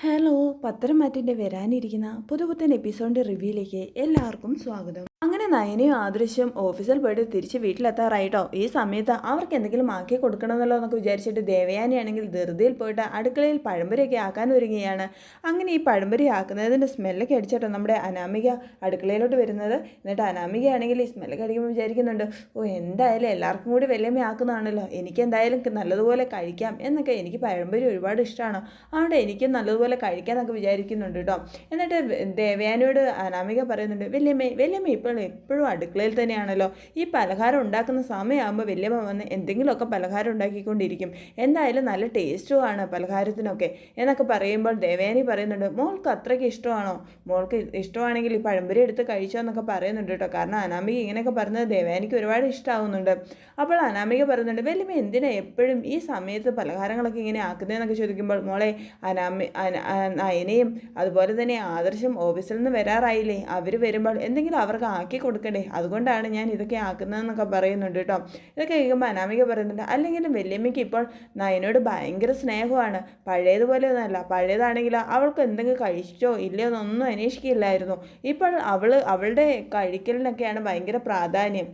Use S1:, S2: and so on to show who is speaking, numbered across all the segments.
S1: Hello പത്രമാറ്റിന്റെ വരാനിരിക്കുന്ന പുതുപുത്തൻ എപ്പിസോഡിന്റെ റിവ്യൂയിലേക്ക് എല്ലാവർക്കും സ്വാഗതം. അങ്ങനെ നയനയും ആദൃശ്യം ഓഫീസിൽ പോയിട്ട് തിരിച്ച് വീട്ടിലെത്താറായിട്ടോ? ഈ സമയത്ത് അവർക്ക് എന്തെങ്കിലും ആക്കി കൊടുക്കണമെന്നല്ലോ എന്നൊക്കെ വിചാരിച്ചിട്ട് ദേവയാനിയാണെങ്കിൽ ധൃതിയിൽ പോയിട്ട് അടുക്കളയിൽ പഴംപൊരിയൊക്കെ ആക്കാൻ ഒരുങ്ങുകയാണ്. അങ്ങനെ ഈ പഴംപൊരി ആക്കുന്നതിന്റെ സ്മെല്ലൊക്കെ അടിച്ചിട്ടോ നമ്മുടെ അനാമിക അടുക്കളയിലോട്ട് വരുന്നത്. എന്നിട്ട് അനാമികയാണെങ്കിൽ ഈ സ്മെല്ലൊക്കെ അടിക്കുമ്പോൾ വിചാരിക്കുന്നുണ്ട് ഓ എന്തായാലും എല്ലാവർക്കും കൂടി വല്യമ്മ ആക്കുന്നതാണല്ലോ. എനിക്ക് എന്തായാലും നല്ലതുപോലെ കഴിക്കാം എന്നൊക്കെ എനിക്ക് പഴംപൊരി ഒരുപാട് ഇഷ്ടമാണ്. അതുകൊണ്ട് എനിക്കും നല്ലതുപോലെ കഴിക്കാമെന്നൊക്കെ വിചാരിക്കുന്നുണ്ട് കേട്ടോ എന്നിട്ട് ദേവയാനിയോട് അനാമിക പറയുന്നുണ്ട് വലിയമ്മ വല്യമ്മ ഇപ്പോൾ എപ്പോഴും അടുക്കളയിൽ തന്നെയാണല്ലോ. ഈ പലഹാരം ഉണ്ടാക്കുന്ന സമയമാകുമ്പോൾ വല്യമ്മ വന്ന് എന്തെങ്കിലുമൊക്കെ പലഹാരം ഉണ്ടാക്കിക്കൊണ്ടിരിക്കും. എന്തായാലും നല്ല ടേസ്റ്റുമാണ് പലഹാരത്തിനൊക്കെ. എന്നൊക്കെ പറയുമ്പോൾ ദേവേനി പറയുന്നുണ്ട് മോൾക്ക് അത്രയ്ക്ക് ഇഷ്ടമാണോ? മോൾക്ക് ഇഷ്ടമാണെങ്കിൽ ഈ പഴംപൊരി എടുത്ത് കഴിച്ചോ എന്നൊക്കെ പറയുന്നുണ്ട് കേട്ടോ. കാരണം അനാമിക ഇങ്ങനെയൊക്കെ പറഞ്ഞത് ദേവേനിക്ക് ഒരുപാട് ഇഷ്ടമാവുന്നുണ്ട് അപ്പോൾ അനാമിക പറയുന്നുണ്ട് വല്യമ്മ എന്തിനാ എപ്പോഴും ഈ സമയത്ത് പലഹാരങ്ങളൊക്കെ ഇങ്ങനെ ആക്കുന്നതെന്നൊക്കെ ചോദിക്കുമ്പോൾ മോളെ അനാമി നയനയും അതുപോലെ തന്നെ ആദർശം ഓഫീസിൽ നിന്ന് വരാറായില്ലേ? അവർ വരുമ്പോൾ എന്തെങ്കിലും അവർക്ക് ആക്കി കൊടുക്കണ്ടേ? അതുകൊണ്ടാണ് ഞാൻ ഇതൊക്കെ ആക്കുന്നതെന്നൊക്കെ പറയുന്നുണ്ട് കേട്ടോ. ഇതൊക്കെ കേൾക്കുമ്പോൾ അനാമിക പറയുന്നുണ്ട് അല്ലെങ്കിലും വല്യമ്മയ്ക്ക് ഇപ്പോൾ നയനോട് ഭയങ്കര സ്നേഹമാണ്. പഴയതുപോലെ ഒന്നുമല്ല. പഴയതാണെങ്കിൽ അവൾക്ക് എന്തെങ്കിലും കഴിച്ചോ ഇല്ലയോ എന്നൊന്നും അന്വേഷിക്കില്ലായിരുന്നു. ഇപ്പോൾ അവൾ അവളുടെ കഴിക്കലിനൊക്കെയാണ് ഭയങ്കര പ്രാധാന്യം.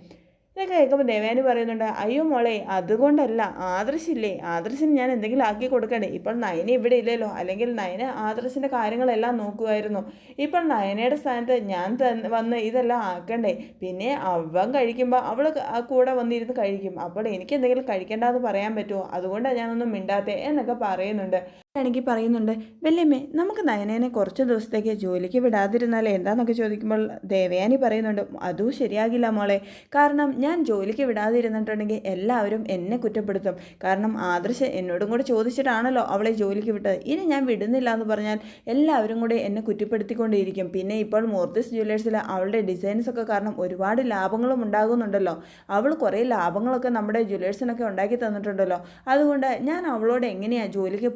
S1: ഇതൊക്കെ കേൾക്കുമ്പോൾ ദേവാനി പറയുന്നുണ്ട് അയ്യോ മോളെ അതുകൊണ്ടല്ല ആദർശില്ലേ? ആദർശിന് ഞാൻ എന്തെങ്കിലും ആക്കി കൊടുക്കണേ ഇപ്പോൾ നയന ഇവിടെ ഇല്ലല്ലോ. അല്ലെങ്കിൽ നയന ആദർശിന്റെ കാര്യങ്ങളെല്ലാം നോക്കുമായിരുന്നു ഇപ്പോൾ നയനയുടെ സ്ഥാനത്ത് ഞാൻ വന്ന് ഇതെല്ലാം ആക്കണ്ടേ? പിന്നെ അവൻ കഴിക്കുമ്പോൾ അവൾ കൂടെ വന്നിരുന്ന് കഴിക്കും. അപ്പോൾ എനിക്ക് എന്തെങ്കിലും കഴിക്കേണ്ടതെന്ന് പറയാൻ പറ്റുമോ? അതുകൊണ്ടാണ് ഞാനൊന്നും മിണ്ടാത്തേ എന്നൊക്കെ പറയുന്നുണ്ട്. ആണെങ്കിൽ പറയുന്നുണ്ട് വല്യമ്മേ നമുക്ക് നയനേനെ കുറച്ച് ദിവസത്തേക്ക് ജോലിക്ക് വിടാതിരുന്നാൽ എന്താന്നൊക്കെ ചോദിക്കുമ്പോൾ ദേവയാനി പറയുന്നുണ്ട് അതും ശരിയാകില്ല മോളെ. കാരണം ഞാൻ ജോലിക്ക് വിടാതിരുന്നിട്ടുണ്ടെങ്കിൽ എല്ലാവരും എന്നെ കുറ്റപ്പെടുത്തും. കാരണം ആദർശ എന്നോടും കൂടെ ചോദിച്ചിട്ടാണല്ലോ അവളെ ജോലിക്ക് വിട്ടത്. ഇനി ഞാൻ വിടുന്നില്ല എന്ന് പറഞ്ഞാൽ എല്ലാവരും കൂടെ എന്നെ കുറ്റപ്പെടുത്തിക്കൊണ്ടിരിക്കും. പിന്നെ ഇപ്പോൾ മൂർത്തിസ് ജ്വല്ലേഴ്സിൽ അവളുടെ ഡിസൈൻസ് ഒക്കെ കാരണം ഒരുപാട് ലാഭങ്ങളും ഉണ്ടാകുന്നുണ്ടല്ലോ. അവൾ കുറേ ലാഭങ്ങളൊക്കെ നമ്മുടെ ജ്വല്ലേഴ്സിനൊക്കെ ഉണ്ടാക്കി തന്നിട്ടുണ്ടല്ലോ. അതുകൊണ്ട് ഞാൻ അവളോട് എങ്ങനെയാണ് ജോലിക്ക്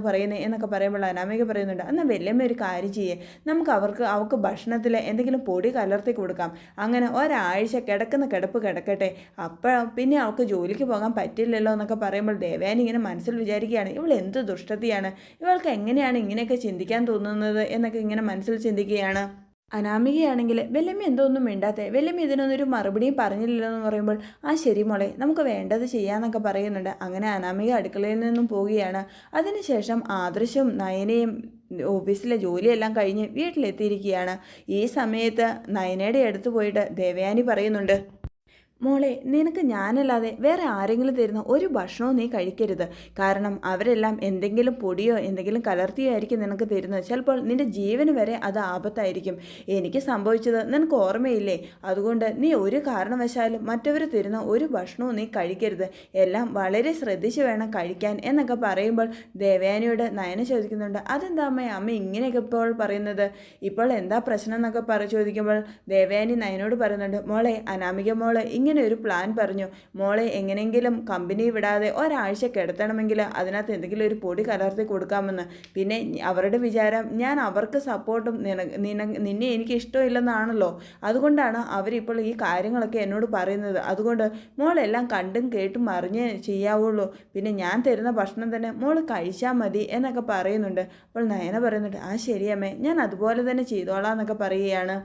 S1: പോകണ്ടെന്ന് പറയുന്നത് എന്നൊക്കെ പറയുമ്പോൾ അനാമിക പറയുന്നുണ്ട് എന്നാൽ വല്യമ്മ ഒരു കാര്യം ചെയ്യേ. നമുക്ക് അവർക്ക് അവർക്ക് ഭക്ഷണത്തിൽ എന്തെങ്കിലും പൊടി കലർത്തി കൊടുക്കാം. അങ്ങനെ ഒരാഴ്ച കിടക്കുന്ന കിടപ്പ് കിടക്കട്ടെ. അപ്പോൾ പിന്നെ അവൾക്ക് ജോലിക്ക് പോകാൻ പറ്റില്ലല്ലോ എന്നൊക്കെ പറയുമ്പോൾ ദേവയാനി ഇങ്ങനെ മനസ്സിൽ വിചാരിക്കുകയാണ് ഇവൾ എന്ത് ദുഷ്ടതയാണ് ഇവൾക്ക് എങ്ങനെയാണ് ഇങ്ങനെയൊക്കെ ചിന്തിക്കാൻ തോന്നുന്നത്? എന്നൊക്കെ ഇങ്ങനെ മനസ്സിൽ ചിന്തിക്കുകയാണ്. അനാമികയാണെങ്കിൽ വെല്ലമ്മ എന്തോ ഒന്നും മിണ്ടാത്തേ വെല്ലമ്മ ഇതിനൊന്നൊരു മറുപടിയും പറഞ്ഞില്ലല്ലോ എന്ന് പറയുമ്പോൾ ആ ശരി മോളെ നമുക്ക് വേണ്ടത് ചെയ്യാന്നൊക്കെ പറയുന്നുണ്ട്. അങ്ങനെ അനാമിക അടുക്കളയിൽ നിന്നും പോവുകയാണ്. അതിനുശേഷം ആദർശവും നയനയും ഓഫീസിലെ ജോലിയെല്ലാം കഴിഞ്ഞ് വീട്ടിലെത്തിയിരിക്കുകയാണ്. ഈ സമയത്ത് നയനയുടെ അടുത്ത് പോയിട്ട് ദേവയാനി പറയുന്നുണ്ട് മോളെ നിനക്ക് ഞാനല്ലാതെ വേറെ ആരെങ്കിലും തരുന്ന ഒരു ഭക്ഷണവും നീ കഴിക്കരുത്. കാരണം അവരെല്ലാം എന്തെങ്കിലും പൊടിയോ എന്തെങ്കിലും കലർത്തിയോ ആയിരിക്കും നിനക്ക് തരുന്നത്. ചിലപ്പോൾ നിന്റെ ജീവന് വരെ അത് ആപത്തായിരിക്കും. എനിക്ക് സംഭവിച്ചത് നിനക്ക് ഓർമ്മയില്ലേ? അതുകൊണ്ട് നീ ഒരു കാരണവശാലും മറ്റവർ തരുന്ന ഒരു ഭക്ഷണവും നീ കഴിക്കരുത്. എല്ലാം വളരെ ശ്രദ്ധിച്ച് വേണം കഴിക്കാൻ എന്നൊക്കെ പറയുമ്പോൾ ദേവയാനിയോട് നയന ചോദിക്കുന്നുണ്ട് അതെന്താ അമ്മ? അമ്മ ഇങ്ങനെയൊക്കെ ഇപ്പോൾ പറയുന്നത്? ഇപ്പോൾ എന്താ പ്രശ്നം? എന്നൊക്കെ പറ ചോദിക്കുമ്പോൾ ദേവയാനി നയനോട് പറയുന്നുണ്ട് മോളെ അനാമിക മോളെ ഇങ്ങനെ ഇങ്ങനെ ഒരു പ്ലാൻ പറഞ്ഞു. മോളെ എങ്ങനെയെങ്കിലും കമ്പനി വിടാതെ ഒരാഴ്ച കിടത്തണമെങ്കിൽ അതിനകത്ത് എന്തെങ്കിലും ഒരു പൊടി കലർത്തി കൊടുക്കാമെന്ന്. പിന്നെ അവരുടെ വിചാരം ഞാൻ അവർക്ക് സപ്പോർട്ടും നിന നിന്നെ എനിക്ക് ഇഷ്ടമില്ലെന്നാണല്ലോ. അതുകൊണ്ടാണ് അവരിപ്പോൾ ഈ കാര്യങ്ങളൊക്കെ എന്നോട് പറയുന്നത്. അതുകൊണ്ട് മോളെല്ലാം കണ്ടും കേട്ടും അറിഞ്ഞ് ചെയ്യാവുള്ളൂ. പിന്നെ ഞാൻ തരുന്ന ഭക്ഷണം തന്നെ മോൾ കഴിച്ചാൽ മതി എന്നൊക്കെ പറയുന്നുണ്ട്. അപ്പോൾ നയന പറയുന്നുണ്ട് ആ ശരിയമ്മേ ഞാൻ അതുപോലെ തന്നെ ചെയ്തോളാം എന്നൊക്കെ പറയുകയാണ്.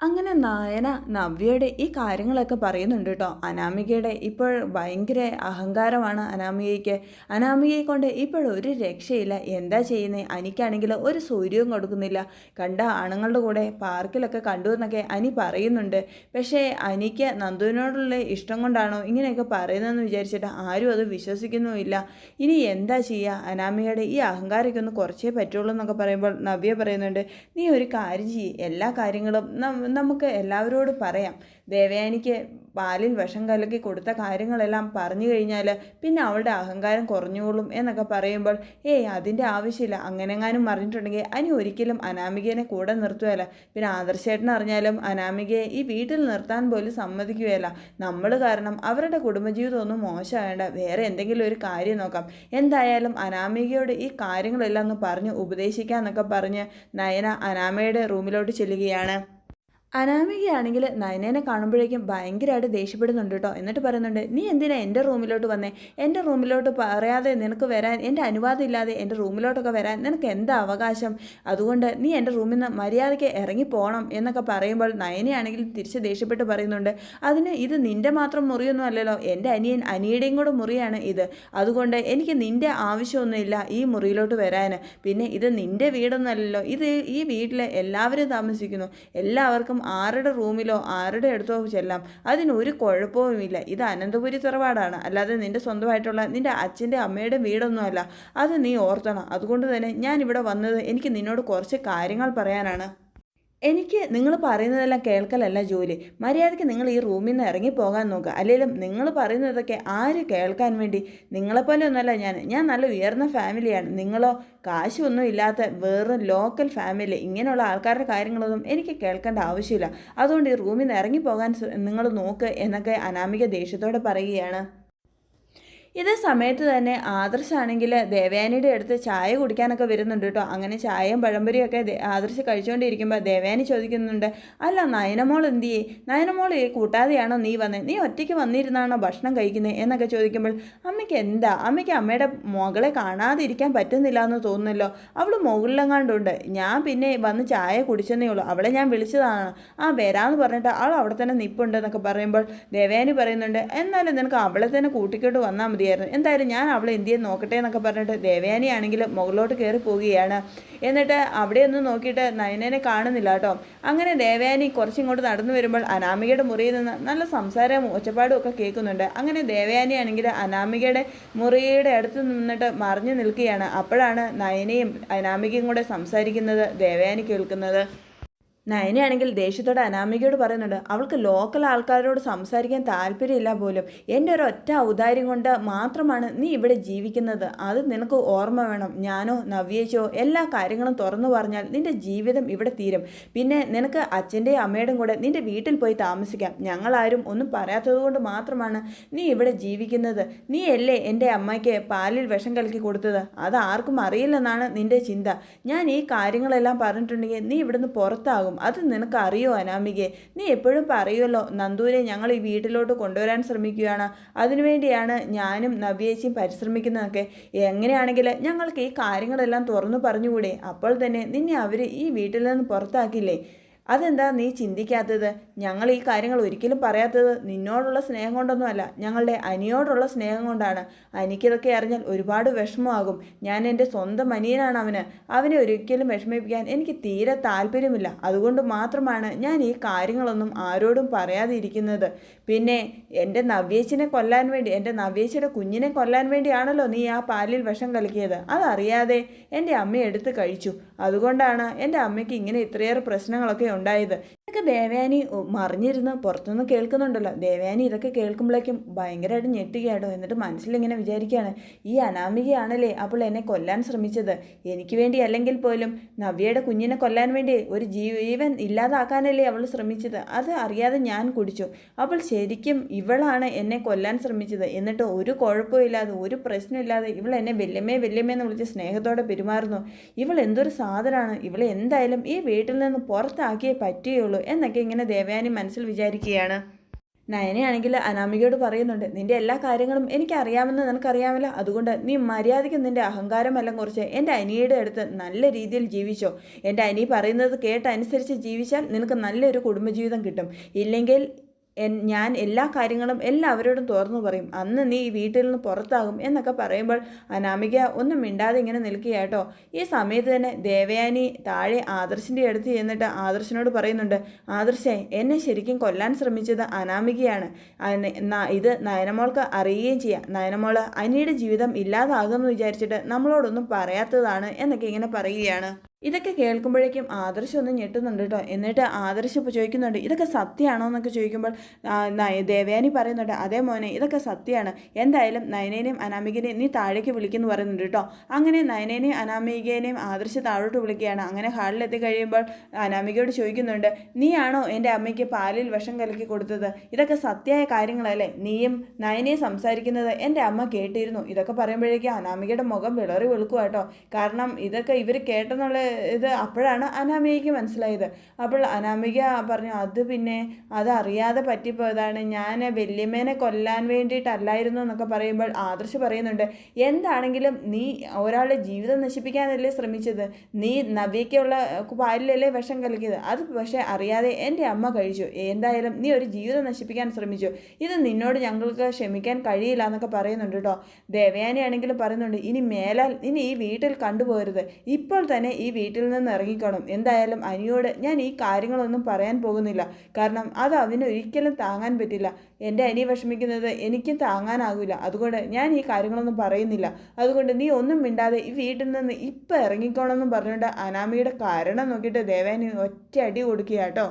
S1: അങ്ങനെ നായന നവ്യയുടെ ഈ കാര്യങ്ങളൊക്കെ പറയുന്നുണ്ട് കേട്ടോ. അനാമികയുടെ ഇപ്പോൾ ഭയങ്കര അഹങ്കാരമാണ് അനാമികയ്ക്ക്. അനാമികയെ കൊണ്ട് ഇപ്പോൾ ഒരു രക്ഷയില്ല. എന്താ ചെയ്യുന്നത് അനിക്കാണെങ്കിൽ ഒരു സൂര്യവും കൊടുക്കുന്നില്ല. കണ്ട ആണുങ്ങളുടെ കൂടെ പാർക്കിലൊക്കെ കണ്ടു എന്നൊക്കെ അനി പറയുന്നുണ്ട്. പക്ഷേ അനിക്ക് നന്ദുവിനോടുള്ള ഇഷ്ടം കൊണ്ടാണോ ഇങ്ങനെയൊക്കെ പറയുന്നതെന്ന് വിചാരിച്ചിട്ട് ആരും അത് വിശ്വസിക്കുന്നുമില്ല. ഇനി എന്താ ചെയ്യുക? അനാമികയുടെ ഈ അഹങ്കാരമൊക്കെ ഒന്ന് കുറച്ചേ പറ്റുള്ളൂ എന്നൊക്കെ പറയുമ്പോൾ നവ്യ പറയുന്നുണ്ട് നീ ഒരു കാര്യം ചെയ്യ്. എല്ലാ കാര്യങ്ങളും നമുക്ക് എല്ലാവരോടും പറയാം. ദേവയാനിക്ക് പാലിൽ വിഷം കലക്കി കൊടുത്ത കാര്യങ്ങളെല്ലാം പറഞ്ഞു കഴിഞ്ഞാൽ പിന്നെ അവളുടെ അഹങ്കാരം കുറഞ്ഞോളും എന്നൊക്കെ പറയുമ്പോൾ ഏയ് അതിന്റെ ആവശ്യമില്ല. അങ്ങനെങ്ങാനും പറഞ്ഞിട്ടുണ്ടെങ്കിൽ അനി ഒരിക്കലും അനാമികേനെ കൂടെ നിർത്തുകയല്ല. പിന്നെ ആദർശേട്ടൻ അറിഞ്ഞാലും അനാമികയെ ഈ വീട്ടിൽ നിർത്താൻ പോലും സമ്മതിക്കുകയല്ല. നമ്മൾ കാരണം അവരുടെ കുടുംബജീവിതം ഒന്നും മോശമാവേണ്ട വേറെ എന്തെങ്കിലും ഒരു കാര്യം നോക്കാം. എന്തായാലും അനാമികയോട് ഈ കാര്യങ്ങളെല്ലാം ഒന്ന് പറഞ്ഞ് ഉപദേശിക്കാമെന്നൊക്കെ പറഞ്ഞ് നയന അനാമയുടെ റൂമിലോട്ട് ചെല്ലുകയാണ്. അനാമികയാണെങ്കിൽ നയനേനെ കാണുമ്പോഴേക്കും ഭയങ്കരമായിട്ട് ദേഷ്യപ്പെടുന്നുണ്ട് കേട്ടോ. എന്നിട്ട് പറയുന്നുണ്ട് നീ എന്തിനാ എന്റെ റൂമിലോട്ട് വന്നേ? എന്റെ റൂമിലോട്ട് പറയാതെ നിനക്ക് വരാൻ എന്റെ അനുവാദം ഇല്ലാതെ എന്റെ റൂമിലോട്ടൊക്കെ വരാൻ നിനക്ക് എന്താ അവകാശം? അതുകൊണ്ട് നീ എന്റെ റൂമിൽ നിന്ന് മര്യാദയ്ക്ക് ഇറങ്ങി പോകണം എന്നൊക്കെ പറയുമ്പോൾ നയനയാണെങ്കിൽ തിരിച്ച് ദേഷ്യപ്പെട്ട് പറയുന്നുണ്ട് അതിന് ഇത് നിന്റെ മാത്രം മുറിയൊന്നും അല്ലല്ലോ. എന്റെ അനിയൻ അനിയുടെയും കൂടെ മുറിയാണ് ഇത്. അതുകൊണ്ട് എനിക്ക് നിന്റെ ആവശ്യമൊന്നുമില്ല ഈ മുറിയിലോട്ട് വരാൻ. പിന്നെ ഇത് നിന്റെ വീടൊന്നും അല്ലല്ലോ ഇത് ഈ വീട്ടിൽ എല്ലാവരും താമസിക്കുന്നു. എല്ലാവർക്കും ആരുടെ റൂമിലോ ആരുടെ അടുത്തോ ചെല്ലാം അതിനൊരു കുഴപ്പവുമില്ല. ഇത് അനന്തപുരി തറവാടാണ്. അല്ലാതെ നിന്റെ സ്വന്തമായിട്ടുള്ള നിന്റെ അച്ഛന്റെ അമ്മയുടെ വീടൊന്നുമല്ല. അത് നീ ഓർത്തണം. അതുകൊണ്ട് തന്നെ ഞാൻ ഇവിടെ വന്നത് എനിക്ക് നിന്നോട് കുറച്ച് കാര്യങ്ങൾ പറയാനാണ്. എനിക്ക് നിങ്ങൾ പറയുന്നതെല്ലാം കേൾക്കലല്ല ജോലി. മര്യാദയ്ക്ക് നിങ്ങൾ ഈ റൂമിൽ നിന്ന് ഇറങ്ങി പോകാൻ നോക്കുക. അല്ലെങ്കിലും നിങ്ങൾ പറയുന്നതൊക്കെ ആര് കേൾക്കാൻ വേണ്ടി? നിങ്ങളെപ്പോലെ ഒന്നുമല്ല ഞാൻ. ഞാൻ നല്ല ഉയർന്ന ഫാമിലിയാണ് നിങ്ങളോ കാശൊന്നും ഇല്ലാത്ത വേറെ ലോക്കൽ ഫാമിലി ഇങ്ങനെയുള്ള ആൾക്കാരുടെ കാര്യങ്ങളൊന്നും എനിക്ക് കേൾക്കേണ്ട ആവശ്യമില്ല. അതുകൊണ്ട് ഈ റൂമിൽ നിന്ന് ഇറങ്ങി പോകാൻ നിങ്ങൾ നോക്ക് എന്നൊക്കെ അനാമിക ദേഷ്യത്തോടെ പറയുകയാണ്. ഇതേ സമയത്ത് തന്നെ ആദർശാണെങ്കിൽ ദേവയാനിയുടെ അടുത്ത് ചായ കുടിക്കാനൊക്കെ വരുന്നുണ്ട് കേട്ടോ. അങ്ങനെ ചായയും പഴംപൊരിയൊക്കെ ആദർശ് കഴിച്ചുകൊണ്ടിരിക്കുമ്പോൾ ദേവയാനി ചോദിക്കുന്നുണ്ട് അല്ല നയനമോൾ എന്ത് ചെയ്യേ നയനമോൾ കൂട്ടാതെയാണോ നീ വന്നത് നീ ഒറ്റയ്ക്ക് വന്നിരുന്നാണോ ഭക്ഷണം കഴിക്കുന്നത് എന്നൊക്കെ ചോദിക്കുമ്പോൾ അമ്മയ്ക്ക് എന്താ? അമ്മയ്ക്ക് അമ്മയുടെ മകളെ കാണാതിരിക്കാൻ പറ്റുന്നില്ല എന്ന് തോന്നുന്നല്ലോ. അവൾ മുകളിലെങ്ങാണ്ടുണ്ട്. ഞാൻ പിന്നെ വന്ന് ചായ കുടിച്ചെന്നേ ഉള്ളൂ. അവളെ ഞാൻ വിളിച്ചതാണ്. ആ വരാമെന്ന് പറഞ്ഞിട്ട് അവൾ അവിടെ തന്നെ നിപ്പുണ്ടെന്നൊക്കെ പറയുമ്പോൾ ദേവയാനി പറയുന്നുണ്ട് എന്നാലും നിനക്ക് അവളെ തന്നെ കൂട്ടിക്കൊണ്ട് വന്നാൽ മതി മതിയായിരുന്നു എന്തായാലും ഞാൻ അവളെ എന്ത് ചെയ്യാൻ നോക്കട്ടെ എന്നൊക്കെ പറഞ്ഞിട്ട് ദേവയാനി ആണെങ്കിൽ മുകളിലോട്ട് കയറി പോവുകയാണ്. എന്നിട്ട് അവിടെ ഒന്നും നോക്കിയിട്ട് നയനേനെ കാണുന്നില്ല കേട്ടോ. അങ്ങനെ ദേവയാനി കുറച്ചിങ്ങോട്ട് നടന്നു വരുമ്പോൾ അനാമികയുടെ മുറിയിൽ നിന്ന് നല്ല സംസാരവും ഒച്ചപ്പാടും ഒക്കെ കേൾക്കുന്നുണ്ട്. അങ്ങനെ ദേവയാനി ആണെങ്കിൽ അനാമികയുടെ മുറിയുടെ അടുത്ത് നിന്നിട്ട് മറിഞ്ഞു നിൽക്കുകയാണ്. അപ്പോഴാണ് നയനയും അനാമികയും കൂടെ സംസാരിക്കുന്നത് ദേവയാനി കേൾക്കുന്നത്. നയനയാണെങ്കിൽ ദേഷ്യത്തോടെ അനാമികയോട് പറയുന്നുണ്ട് അവൾക്ക് ലോക്കൽ ആൾക്കാരോട് സംസാരിക്കാൻ താല്പര്യമില്ല പോലും. എന്റെ ഒരു ഒറ്റ ഔദാര്യം കൊണ്ട് മാത്രമാണ് നീ ഇവിടെ ജീവിക്കുന്നത്. അത് നിനക്ക് ഓർമ്മ വേണം. ഞാനോ നവ്യേച്ചോ എല്ലാ കാര്യങ്ങളും തുറന്നു പറഞ്ഞാൽ നിന്റെ ജീവിതം ഇവിടെ തീരും. പിന്നെ നിനക്ക് അച്ഛന്റെയും അമ്മയുടെയും കൂടെ നിന്റെ വീട്ടിൽ പോയി താമസിക്കാം. ഞങ്ങളാരും ഒന്നും പറയാത്തത് കൊണ്ട് മാത്രമാണ് നീ ഇവിടെ ജീവിക്കുന്നത്. നീ അല്ലേ എന്റെ അമ്മയ്ക്ക് പാലിൽ വിഷം കലക്കി കൊടുത്തത്? അത് ആർക്കും അറിയില്ലെന്നാണ് നിന്റെ ചിന്ത. ഞാൻ ഈ കാര്യങ്ങളെല്ലാം പറഞ്ഞിട്ടുണ്ടെങ്കിൽ നീ ഇവിടുന്ന് പുറത്താകും. അത് നിനക്ക് അറിയോ അനാമികെ? നീ എപ്പോഴും പറയുമല്ലോ നന്ദൂരെ ഞങ്ങൾ ഈ വീട്ടിലോട്ട് കൊണ്ടുവരാൻ ശ്രമിക്കുകയാണ്. അതിനുവേണ്ടിയാണ് ഞാനും നവ്യേച്ചിയും പരിശ്രമിക്കുന്നതൊക്കെ. എങ്ങനെയാണെങ്കിൽ ഞങ്ങൾക്ക് ഈ കാര്യങ്ങളെല്ലാം തുറന്നു പറഞ്ഞുകൂടെ? അപ്പോൾ തന്നെ നിന്നെ അവർ ഈ വീട്ടിൽ നിന്ന് പുറത്താക്കില്ലേ? അതെന്താ നീ ചിന്തിക്കാത്തത്? ഞങ്ങൾ ഈ കാര്യങ്ങൾ ഒരിക്കലും പറയാത്തത് നിന്നോടുള്ള സ്നേഹം കൊണ്ടൊന്നുമല്ല. ഞങ്ങളുടെ അനിയോടുള്ള സ്നേഹം കൊണ്ടാണ്. അനിക്കിതൊക്കെ അറിഞ്ഞാൽ ഒരുപാട് വിഷമമാകും. ഞാൻ എന്റെ സ്വന്തം അനിയനാണ് അവന്. അവനെ ഒരിക്കലും വിഷമിപ്പിക്കാൻ എനിക്ക് തീരെ താല്പര്യമില്ല. അതുകൊണ്ട് മാത്രമാണ് ഞാൻ ഈ കാര്യങ്ങളൊന്നും ആരോടും പറയാതിരിക്കുന്നത്. പിന്നെ എന്റെ നവ്യേച്ചിനെ കൊല്ലാൻ വേണ്ടി എന്റെ നവ്യേച്ചിയുടെ കുഞ്ഞിനെ കൊല്ലാൻ വേണ്ടിയാണല്ലോ നീ ആ പാലിൽ വിഷം കലക്കിയത്. അതറിയാതെ എന്റെ അമ്മ എടുത്ത് കഴിച്ചു. അതുകൊണ്ടാണ് എന്റെ അമ്മയ്ക്ക് ഇങ്ങനെ ഇത്രയേറെ പ്രശ്നങ്ങളൊക്കെ ഉണ്ടായത്. ഇതൊക്കെ ദേവയാനി മറിഞ്ഞിരുന്ന് പുറത്തുനിന്ന് കേൾക്കുന്നുണ്ടല്ലോ. ദേവയാനി ഇതൊക്കെ കേൾക്കുമ്പോഴേക്കും ഭയങ്കരമായിട്ട് ഞെട്ടുകയാട്ടോ എന്നിട്ട് മനസ്സിലിങ്ങനെ വിചാരിക്കുകയാണ് ഈ അനാമികയാണല്ലേ അപ്പോൾ എന്നെ കൊല്ലാൻ ശ്രമിച്ചത്? എനിക്ക് വേണ്ടി അല്ലെങ്കിൽ പോലും നവ്യയുടെ കുഞ്ഞിനെ കൊല്ലാൻ വേണ്ടി ഒരു ജീവൻ ഇല്ലാതാക്കാനല്ലേ അവൾ ശ്രമിച്ചത്? അത് അറിയാതെ ഞാൻ കുടിച്ചു. അപ്പോൾ ശരിക്കും ഇവളാണ് എന്നെ കൊല്ലാൻ ശ്രമിച്ചത്. എന്നിട്ട് ഒരു കുഴപ്പമില്ലാതെ ഒരു പ്രശ്നമില്ലാതെ ഇവൾ എന്നെ വല്യമ്മേ വല്യമ്മേ എന്ന് വിളിച്ച് സ്നേഹത്തോടെ പെരുമാറുന്നു. ഇവൾ എന്തൊരു സാധനമാണ് ഇവൾ എന്തായാലും ഈ വീട്ടിൽ നിന്ന് പുറത്താക്കിയേ പറ്റുകയുള്ളൂ. എന്നൊക്കെ ഇങ്ങനെ ദേവയാനി മനസ്സിൽ വിചാരിക്കുകയാണ്. നയനയാണെങ്കിൽ അനാമികയോട് പറയുന്നുണ്ട് നിന്റെ എല്ലാ കാര്യങ്ങളും എനിക്കറിയാമെന്ന് നിനക്കറിയാമല്ലോ. അതുകൊണ്ട് നീ മര്യാദയ്ക്ക് നിന്റെ അഹങ്കാരമെല്ലാം കുറിച്ച് എന്റെ അനിയുടെ അടുത്ത് നല്ല രീതിയിൽ ജീവിച്ചോ. എന്റെ അനി പറയുന്നത് കേട്ടനുസരിച്ച് ജീവിച്ചാൽ നിനക്ക് നല്ലൊരു കുടുംബജീവിതം കിട്ടും. ഇല്ലെങ്കിൽ ഞാൻ എല്ലാ കാര്യങ്ങളും എല്ലാവരോടും തുറന്നു പറയും. അന്ന് നീ ഈ വീട്ടിൽ നിന്ന് പുറത്താകും എന്നൊക്കെ പറയുമ്പോൾ അനാമിക ഒന്നും മിണ്ടാതെ ഇങ്ങനെ നിൽക്കുകയാട്ടോ ഈ സമയത്ത് തന്നെ ദേവയാനി താഴെ ആദർശിന്റെ അടുത്ത് ചെന്നിട്ട് ആദർശനോട് പറയുന്നുണ്ട് ആദർശേ എന്നെ ശരിക്കും കൊല്ലാൻ ശ്രമിച്ചത് അനാമികയാണ്. ഇത് നയനമോൾക്ക് അറിയുകയും ചെയ്യാം. നയനമോൾ അനിയുടെ ജീവിതം ഇല്ലാതാകുമെന്ന് വിചാരിച്ചിട്ട് നമ്മളോടൊന്നും പറയാത്തതാണ് എന്നൊക്കെ ഇങ്ങനെ പറയുകയാണ്. ഇതൊക്കെ കേൾക്കുമ്പോഴേക്കും ആദർശം ഒന്ന് ഞെട്ടുന്നുണ്ട് കേട്ടോ. എന്നിട്ട് ആദർശം ഇപ്പോൾ ചോദിക്കുന്നുണ്ട് ഇതൊക്കെ സത്യമാണോ? എന്നൊക്കെ ചോദിക്കുമ്പോൾ ദേവയാനി പറയുന്നുണ്ട് അതേ മോനെ ഇതൊക്കെ സത്യമാണ്. എന്തായാലും നയനേനെയും അനാമികനെയും നീ താഴേക്ക് വിളിക്കുന്നു പറയുന്നുണ്ട് കേട്ടോ. അങ്ങനെ നയനേനെയും അനാമികേനെയും ആദർശം താഴോട്ട് വിളിക്കുകയാണ്. അങ്ങനെ ഹാളിലെത്തി കഴിയുമ്പോൾ അനാമികയോട് ചോദിക്കുന്നുണ്ട് നീയാണോ എന്റെ അമ്മയ്ക്ക് പാലിൽ വിഷം കലക്കി കൊടുത്തത്? ഇതൊക്കെ സത്യമായ കാര്യങ്ങളല്ലേ? നീയും നയനയും സംസാരിക്കുന്നത് എന്റെ അമ്മ കേട്ടിരുന്നു. ഇതൊക്കെ പറയുമ്പോഴേക്കും അനാമികയുടെ മുഖം വിളറി വെളുക്കുക കേട്ടോ. കാരണം ഇതൊക്കെ ഇവർ കേട്ടെന്നുള്ള ഇത് അപ്പോഴാണ് അനാമികയ്ക്ക് മനസ്സിലായത്. അപ്പോൾ അനാമിക പറഞ്ഞു അത് പിന്നെ അതറിയാതെ പറ്റിപ്പോയതാണ്. ഞാൻ വല്യമ്മേനെ കൊല്ലാൻ വേണ്ടിയിട്ടല്ലായിരുന്നു എന്നൊക്കെ പറയുമ്പോൾ ആദർശ് പറയുന്നുണ്ട് എന്താണെങ്കിലും നീ ഒരാളുടെ ജീവിതം നശിപ്പിക്കാനല്ലേ ശ്രമിച്ചത്? നീ നവ്യയ്ക്കുള്ള പാലിലല്ലേ വിഷം കലക്കിയത്? അത് പക്ഷേ അറിയാതെ എന്റെ അമ്മ കഴിച്ചു. എന്തായാലും നീ ഒരു ജീവിതം നശിപ്പിക്കാൻ ശ്രമിച്ചു. ഇത് നിന്നോട് ഞങ്ങൾക്ക് ക്ഷമിക്കാൻ കഴിയില്ല എന്നൊക്കെ പറയുന്നുണ്ട് കേട്ടോ. ദേവയാനി ആണെങ്കിലും പറയുന്നുണ്ട് ഇനി മേലാൽ ഇനി ഈ വീട്ടിൽ കണ്ടുപോകരുത്. ഇപ്പോൾ തന്നെ ഈ വീട്ടിൽ നിന്ന് ഇറങ്ങിക്കണം. എന്തായാലും അനിയോട് ഞാൻ ഈ കാര്യങ്ങളൊന്നും പറയാൻ പോകുന്നില്ല. കാരണം അത് അവന് ഒരിക്കലും താങ്ങാൻ പറ്റില്ല. എന്റെ അനി വിഷമിക്കുന്നത് എനിക്ക് താങ്ങാനാകില്ല അതുകൊണ്ട് ഞാൻ ഈ കാര്യങ്ങളൊന്നും പറയുന്നില്ല. അതുകൊണ്ട് നീ ഒന്നും മിണ്ടാതെ ഈ വീട്ടിൽ നിന്ന് ഇപ്പം ഇറങ്ങിക്കോണമെന്നും പറഞ്ഞുകൊണ്ട് അനാമിയുടെ കാരണം നോക്കിയിട്ട് ദേവാനി ഒറ്റ അടി കൊടുക്കുക കേട്ടോ